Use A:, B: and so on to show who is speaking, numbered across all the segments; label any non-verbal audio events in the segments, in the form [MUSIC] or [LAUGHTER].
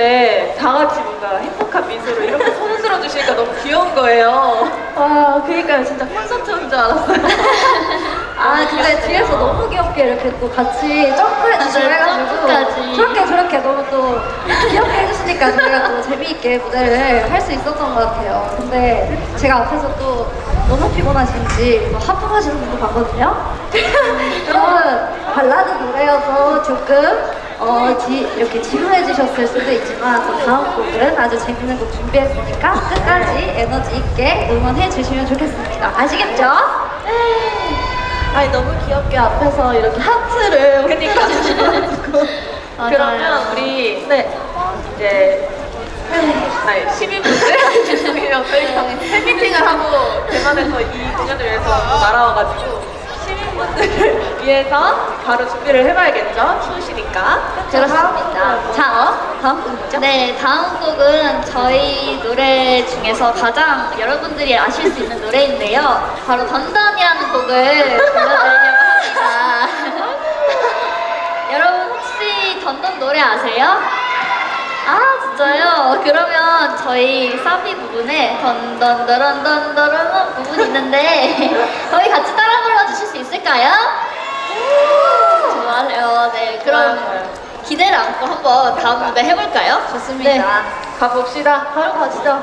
A: 때 다 같이 뭔가 행복한 미소로 이렇게 손을 들어주시니까 너무 귀여운 거예요. 와, 그러니까요. 진짜 콘서트인 줄 알았어요.
B: 아 근데 뒤에서 너무 귀엽게 이렇게 또 같이 점프해 주시고
C: 맞아요,
B: 해가지고
C: 점프까지.
B: 저렇게 저렇게 너무 또 귀엽게 해주시니까 저희가 또 재미있게 무대를 할 수 있었던 것 같아요. 근데 제가 앞에서 또 너무 피곤하신지 또 하품하시는 분도 봤거든요. [LAUGHS] 여러분 발라드 노래여서 조금 어, 지, 이렇게 지루해 주셨을 수도 있지만 또 다음 곡은 아주 재밌는 곡 준비했으니까 끝까지 에너지 있게 응원해 주시면 좋겠습니다. 아시겠죠?
A: 아니, 너무 귀엽게 앞에서 이렇게 하트를 그러니까
C: 맞아요.
A: 그러면 우리 네 이제 팬, 아니 시민분들 [LAUGHS] [LAUGHS] 죄송해요 저희가 팬미팅을 하고 대만에서 이 공연을 위해서 날아와가지고 시민분들을 위해서 바로 준비를 해봐야겠죠 추우시니까
B: 그렇습니다. 자, 다음 곡이죠?
C: 네, 다음 곡은 저희 노래 중에서 가장 여러분들이 아실 수 있는 노래인데요. 바로 던던이라는 곡을 불러드리려고 합니다. [LAUGHS] 여러분 혹시 던던 노래 아세요? 아 진짜요? 그러면 저희 사비 부분에 던던더런던더런 부분이 있는데 거기 같이 있을까요? 좋아요. 네, 그럼. 기대를 안고 한번 다음 무대 해볼까요?
B: 좋습니다.
A: 네 가봅시다 바로 가시죠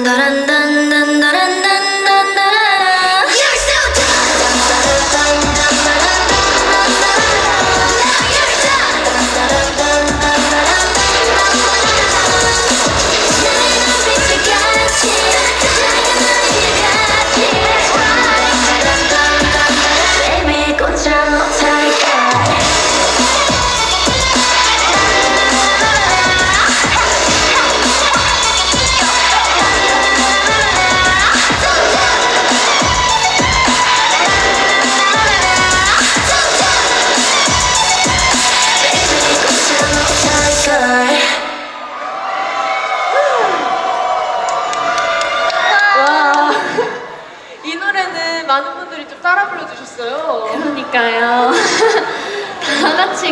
D: 있어요.
C: 그러니까요. [LAUGHS] 다 같이